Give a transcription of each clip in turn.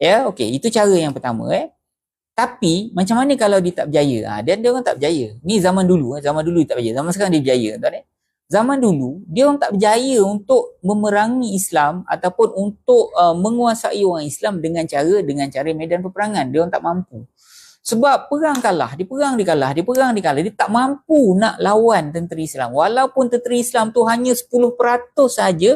Ya, okey, itu cara yang pertama eh. Tapi macam mana kalau dia tak berjaya? Ha, dia, dia orang tak berjaya. Ni zaman dulu, eh. zaman dulu dia tak berjaya. Zaman sekarang dia berjaya, tuan eh. Zaman dulu dia orang tak berjaya untuk memerangi Islam ataupun untuk uh, menguasai orang Islam dengan cara dengan cara medan peperangan. Dia orang tak mampu. Sebab perang kalah, dia perang dia kalah, dia perang dia kalah. Dia tak mampu nak lawan tentera Islam. Walaupun tentera Islam tu hanya 10% saja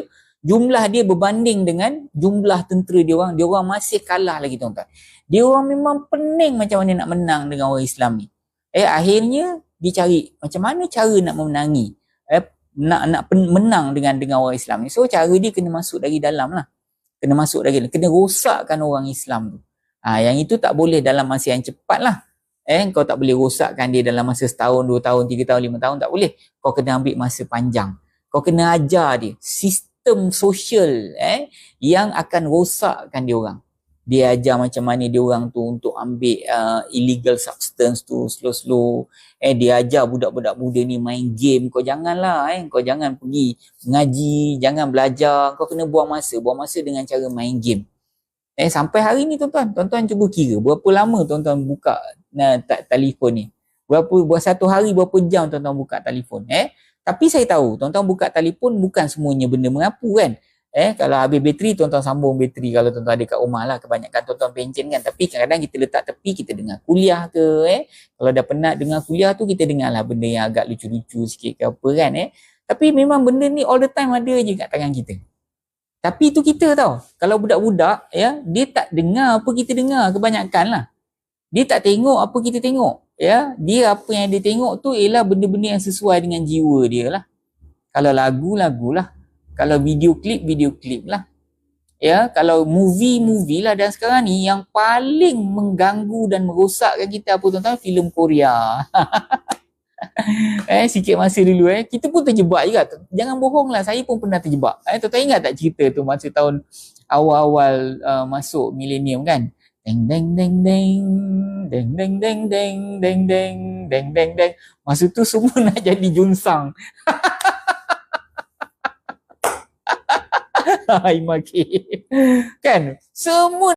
jumlah dia berbanding dengan jumlah tentera dia orang, dia orang masih kalah lagi tuan-tuan. Dia orang memang pening macam mana nak menang dengan orang Islam ni. Eh akhirnya dicari macam mana cara nak memenangi. Eh nak nak menang dengan dengan orang Islam ni. So cara dia kena masuk dari dalam lah. Kena masuk dari dalam. Kena rosakkan orang Islam tu. Ha, yang itu tak boleh dalam masa yang cepat lah. Eh, kau tak boleh rosakkan dia dalam masa setahun, dua tahun, tiga tahun, lima tahun. Tak boleh. Kau kena ambil masa panjang. Kau kena ajar dia. Sistem sistem sosial eh yang akan rosakkan dia orang. Dia ajar macam mana dia orang tu untuk ambil uh, illegal substance tu slow-slow. Eh dia ajar budak-budak muda ni main game. Kau janganlah eh kau jangan pergi ngaji, jangan belajar. Kau kena buang masa, buang masa dengan cara main game. Eh sampai hari ni tuan-tuan, tuan-tuan cuba kira berapa lama tuan-tuan buka nah, telefon ni. Berapa buat satu hari berapa jam tuan-tuan buka telefon eh? Tapi saya tahu, tuan-tuan buka telefon bukan semuanya benda mengapu kan. Eh, kalau habis bateri, tuan-tuan sambung bateri kalau tuan-tuan ada kat rumah lah. Kebanyakan tuan-tuan pencen kan. Tapi kadang-kadang kita letak tepi, kita dengar kuliah ke. Eh. Kalau dah penat dengar kuliah tu, kita dengar lah benda yang agak lucu-lucu sikit ke apa kan. Eh. Tapi memang benda ni all the time ada je kat tangan kita. Tapi itu kita tau. Kalau budak-budak, ya, dia tak dengar apa kita dengar kebanyakan lah. Dia tak tengok apa kita tengok ya dia apa yang dia tengok tu ialah benda-benda yang sesuai dengan jiwa dia lah. Kalau lagu lagu lah kalau video klip video klip lah. Ya kalau movie movie lah. Dan sekarang ni yang paling mengganggu dan merosakkan kita apa tuan-tuan? Filem Korea. Eh sikit masa dulu eh. Kita pun terjebak juga. Jangan bohong lah. Saya pun pernah terjebak. Eh tuan-tuan ingat tak cerita tu masa tahun awal-awal uh, masuk milenium kan deng deng deng deng deng deng deng deng deng deng deng deng deng masa tu semua nak jadi junsang hai maki. Kan? Semua